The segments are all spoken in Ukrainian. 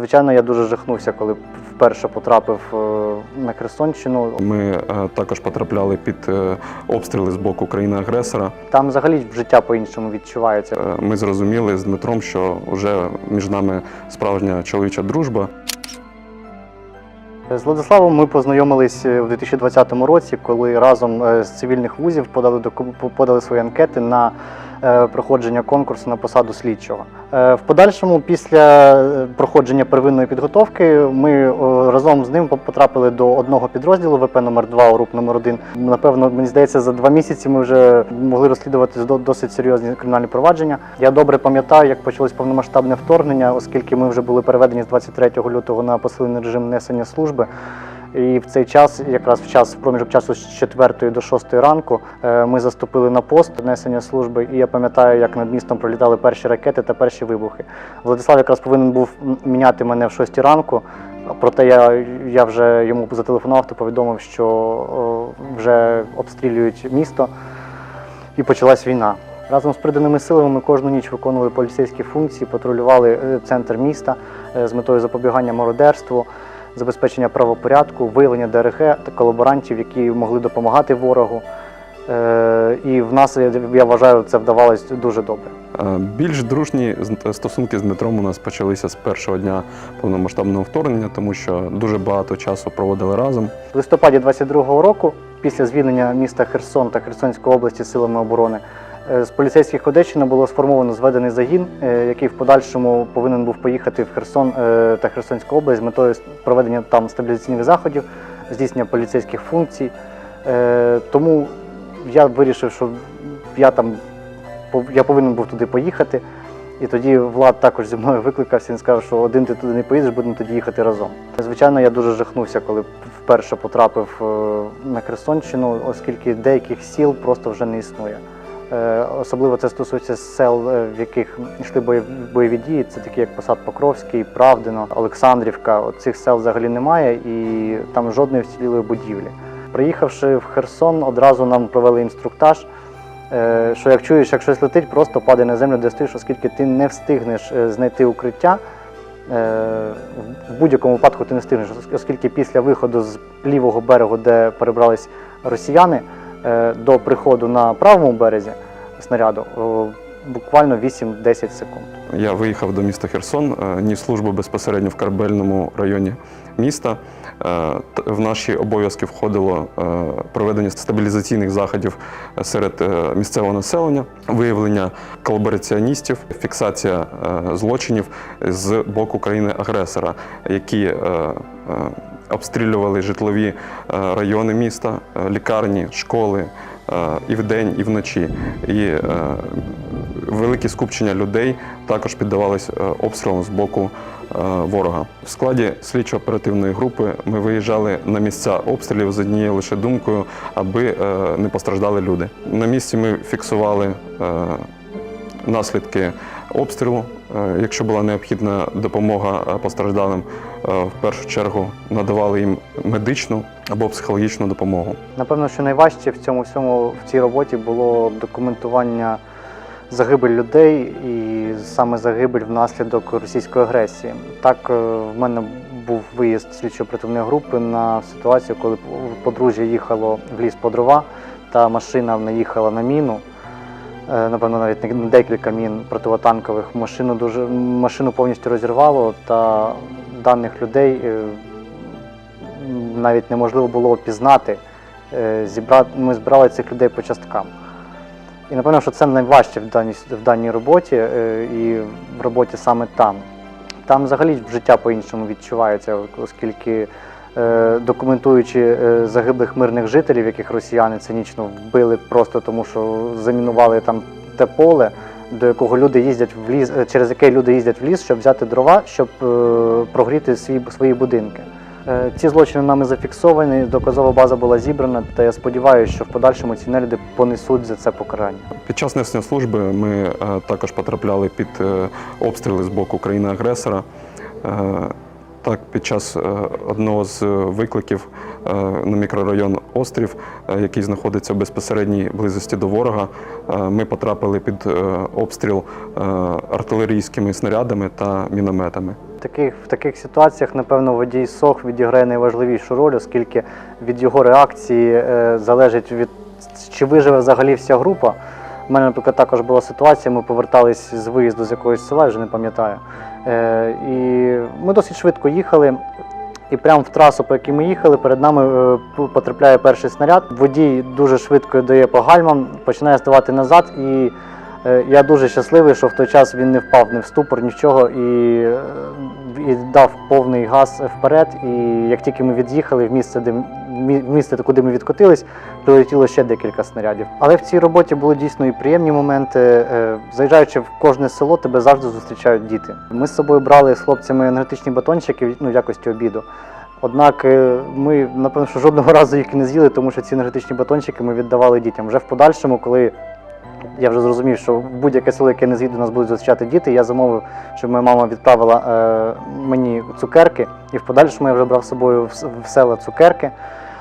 Звичайно, я дуже жахнувся, коли вперше потрапив е, на Херсонщину. Ми е, також потрапляли під е, обстріли з боку країни-агресора. Там взагалі життя по-іншому відчувається. Ми зрозуміли з Дмитром, що вже між нами справжня чоловіча дружба. З Владиславом ми познайомились у 2020 році, коли разом з цивільних вузів подали подали свої анкети на проходження конкурсу на посаду слідчого. Е, В подальшому, після е, проходження первинної підготовки, ми е, разом з ним потрапили до одного підрозділу ВП номер 2 ОРУП номер 1 Напевно, мені здається, за два місяці ми вже могли розслідувати до- досить серйозні кримінальні провадження. Я добре пам'ятаю, як почалось повномасштабне вторгнення, оскільки ми вже були переведені з 23 лютого на посилений режим несення служби. І в цей час, якраз в час в проміжок часу з 4 до 6 ранку, е, ми заступили на пост несення служби. І я пам'ятаю, як над містом пролітали перші ракети та перші вибухи. Владислав якраз повинен був міняти мене в 6 ранку. Проте я, я вже йому зателефонував та повідомив, що о, вже обстрілюють місто і почалась війна. Разом з приданими силами ми кожну ніч виконували поліцейські функції, патрулювали е, центр міста е, з метою запобігання мародерству, забезпечення правопорядку, виявлення ДРГ та колаборантів, які могли допомагати ворогу. Е, І в нас, я вважаю, це вдавалось дуже добре. Е, Більш дружні стосунки з Дмитром у нас почалися з першого дня повномасштабного вторгнення, тому що дуже багато часу проводили разом. В листопаді 22-го року, після звільнення міста Херсон та Херсонської області силами оборони, з поліцейських Одещини було сформовано зведений загін, е, який в подальшому повинен був поїхати в Херсон е, та Херсонську область з метою проведення там стабілізаційних заходів, здійснення поліцейських функцій. Е, Тому я вирішив, що я там я повинен був туди поїхати. І тоді Влад також зі мною викликався. Він сказав, що один ти туди не поїдеш, будемо тоді їхати разом. Звичайно, я дуже жахнувся, коли вперше потрапив е, на Херсонщину, оскільки деяких сіл просто вже не існує. Е, Особливо це стосується сел, е, в яких йшли бойові дії. Це такі як Посад Покровський, Правдино, Олександрівка. От цих сел взагалі немає, і там жодної вцілілої будівлі. Приїхавши в Херсон, одразу нам провели інструктаж. е, Що як чуєш, як щось летить, просто падай на землю, де стоїш, оскільки ти не встигнеш знайти укриття. В будь-якому випадку ти не встигнеш, оскільки після виходу з лівого берегу, де перебрались росіяни, до приходу на правому березі снаряду буквально 8-10 секунд. Я виїхав до міста Херсон, е, ніс службу безпосередньо в Карбельному районі міста. Е, В наші обов'язки входило е, проведення стабілізаційних заходів серед місцевого населення, виявлення колабораціоністів, фіксація злочинів з боку країни-агресора, які обстрілювали житлові райони міста, лікарні, школи і вдень, і вночі. І велике скупчення людей також піддавались е, обстрілам з боку е, ворога. В складі слідчо-оперативної групи ми виїжджали на місця обстрілів з однією лише думкою, аби е, не постраждали люди. На місці ми фіксували наслідки обстрілу. Якщо була необхідна допомога постраждалим, в першу чергу надавали їм медичну або психологічну допомогу. Напевно, що найважче в цьому всьому в цій роботі було документування загибель людей і саме загибель внаслідок російської агресії. Так, е, в мене був виїзд слідчо-оперативної групи на ситуацію, коли подружжя їхало в ліс по дрова, та машина наїхала на міну. Е, Напевно, навіть декілька мін противотанкових. Машину дуже машину повністю розірвало, та даних людей е, навіть неможливо було опізнати. Ми збирали цих людей по часткам. І напевно, що це найважче в даній, в даній роботі е, і в роботі саме там. Там взагалі життя по-іншому відчувається, оскільки е, документуючи е, загиблих мирних жителів, яких росіяни цинічно вбили просто тому, що замінували там те поле, до якого люди їздять в ліс, через яке люди їздять в ліс, щоб взяти дрова, щоб прогріти свої, свої будинки. Е, Ці злочини нами зафіксовані, доказова база була зібрана, та я сподіваюся, що в подальшому ці нелюди понесуть за це покарання. Під час несення служби ми е, також потрапляли під е, обстріли з боку країни-агресора. Так, під час одного з викликів на мікрорайон Острів, який знаходиться в безпосередній близості до ворога, ми потрапили під обстріл артилерійськими снарядами та мінометами. Таких, в таких ситуаціях, напевно, водій СОХ відіграє найважливішу роль, оскільки від його реакції е, залежить від чи виживе взагалі вся група. У мене, наприклад, також була ситуація, ми повертались з виїзду з якогось села, вже не пам'ятаю. Е, і ми досить швидко їхали. І прямо в трасу, по якій ми їхали, перед нами е, потрапляє перший снаряд. Водій дуже швидко дає по гальмам, починає здавати назад. І я дуже щасливий, що в той час він не впав не в ступор, нічого і, е, і дав повний газ вперед. І як тільки ми від'їхали в місце, де в місце, куди ми відкотились, прилетіло ще декілька снарядів. Але в цій роботі були дійсно і приємні моменти. Е, Заїжджаючи в кожне село, тебе завжди зустрічають діти. Ми з собою брали з хлопцями енергетичні батончики ну, в якості обіду. Однак е, ми, напевно, що жодного разу їх не з'їли, тому що ці енергетичні батончики ми віддавали дітям. Вже в подальшому, коли я вже зрозумів, що будь-яке село, яке не з'їду, нас будуть зустрічати діти, я замовив, щоб моя мама відправила е, мені цукерки, і в подальшому я вже брав з собою в, села цукерки.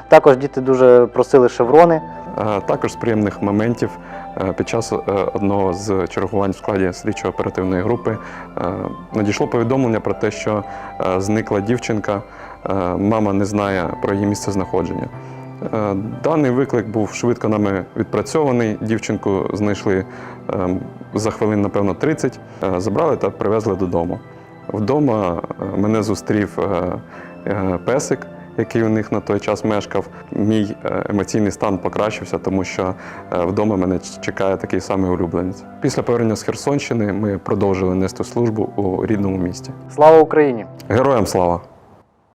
Також діти дуже просили шеврони. Е, Також з приємних моментів е, під час е, одного з чергувань в складі слідчо-оперативної групи е, надійшло повідомлення про те, що зникла дівчинка, мама не знає про її місце знаходження. Е, Даний виклик був швидко нами відпрацьований. Дівчинку знайшли е, за хвилин, напевно, 30, е, забрали та привезли додому. Вдома е, мене зустрів песик, який у них на той час мешкав. Мій емоційний стан покращився, тому що вдома мене чекає такий самий улюбленець. Після повернення з Херсонщини ми продовжили нести службу у рідному місті. Слава Україні! Героям слава!